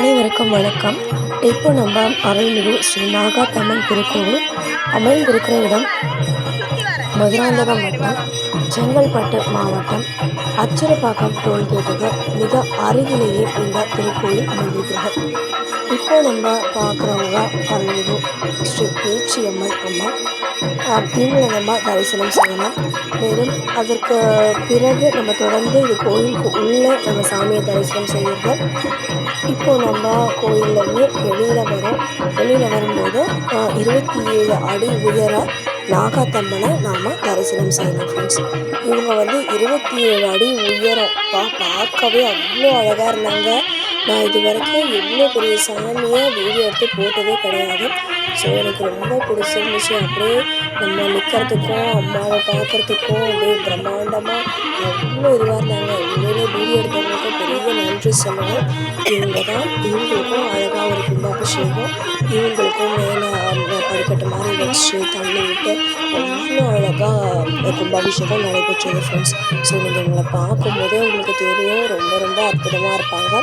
அனைவருக்கும் வணக்கம். இப்போ நம்ம அருள்மிகு ஸ்ரீ நாகாத்தம்மன் திருக்கோவில் அமைந்திருக்கிற இடம் மதுராந்தகம் வட்டம் செங்கல்பட்டு மாவட்டம் அச்சிறுபாக்கம் டோல்கேட்டுக்கு மிக அருகிலேயே இந்த திருக்கோயில் அமைந்திருக்கிறது. இப்போ நம்ம பார்க்குறவங்க அருள்மிகு ஸ்ரீ பேச்சியம்மன் அம்மா ஆஹ் நம்ம தரிசனம் செய்யலாம் மேலும் அதற்கு பிறகு நம்ம தொடர்ந்து இது கோயிலுக்கு உள்ளே நம்ம சாமியை தரிசனம் செய்யறது இப்போ நம்ம கோயிலேருந்து வெளியில் வரோம். வெளியில் வரும்போது இருபத்தி ஏழு அடி உயர நாகாத்தம்மனை நாம் தரிசனம் செய்யலாம் ஃப்ரெண்ட்ஸ் இவங்க வந்து இருபத்தி ஏழு அடி உயரம் பார்க்கவே அவ்வளோ அழகாக இருந்தாங்க. நான் இது வரைக்கும் எவ்வளோ பெரிய சாமியை வீடியோ எடுத்து போட்டதே கிடையாது. ஸோ எனக்கு ரொம்ப பிடிச்சிருந்துச்சு. அப்படியே நம்ம நிற்கிறதுக்கும் அம்மாவை பார்க்குறதுக்கும் அப்படியே பிரம்மாண்டமாக எவ்வளோ இதுவாக இருந்தாங்க. உண்மையிலே வீடியோ எடுத்தவங்களுக்கு பெரிய நன்றி சொல்லணும். இவங்க தான் இவங்களுக்கும் அழகாக ஒரு கும்பாபிஷேகம் இவங்களுக்கும் மேலே படிக்கட்டு மாதிரி வச்சு தண்ணி விட்டு அவ்வளோ அழகாக கும்பாபிஷேகம் நடைபெற்றது ஃப்ரெண்ட்ஸ் ஸோ நீங்கள் இவங்களை பார்க்கும்போதே உங்களுக்கு தெரியும் ரொம்ப ரொம்ப அற்புதமாக இருப்பாங்க.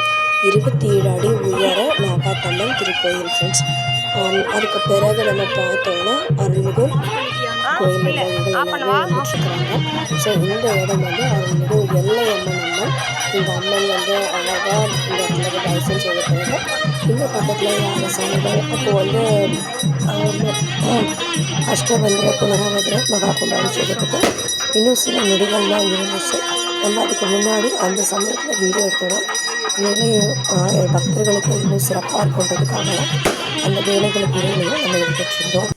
இருபத்தி ஏழு அடி உயர நாகாத்தம்மன் திருக்கோயில் ஃப்ரெண்ட்ஸ் அதுக்கு பிறகு நம்ம பார்த்தோம்னா அருள்மிகு கோயில் வந்துட்டுருக்குறாங்க ஸோ இந்த இடம் வந்து அருள்மிகு எல்லையம்மன் அம்மன். இந்த அம்மன் வந்து அழகாக இந்த இடத்துல தரிசனம் செய்யப்படுது. இந்த பக்கத்தில் யார சாமிகள்? அப்போ வந்து அஷ்டபந்திர புனராவதிர மகா கும்பாபிஷேகத்துக்கு இன்னும் சில நொடிகள்லாம் இருந்துச்சு. நம்ம அதுக்கு முன்னாடி அந்த சமயத்தில் வீடியோ எடுத்தோம் மேலும் பக்தர்களுக்கு இன்னும் சிறப்பாக இருக்குன்றதுக்காக அந்த வேலைகளுக்கு இடையிலையும் நம்ம எடுத்துட்டு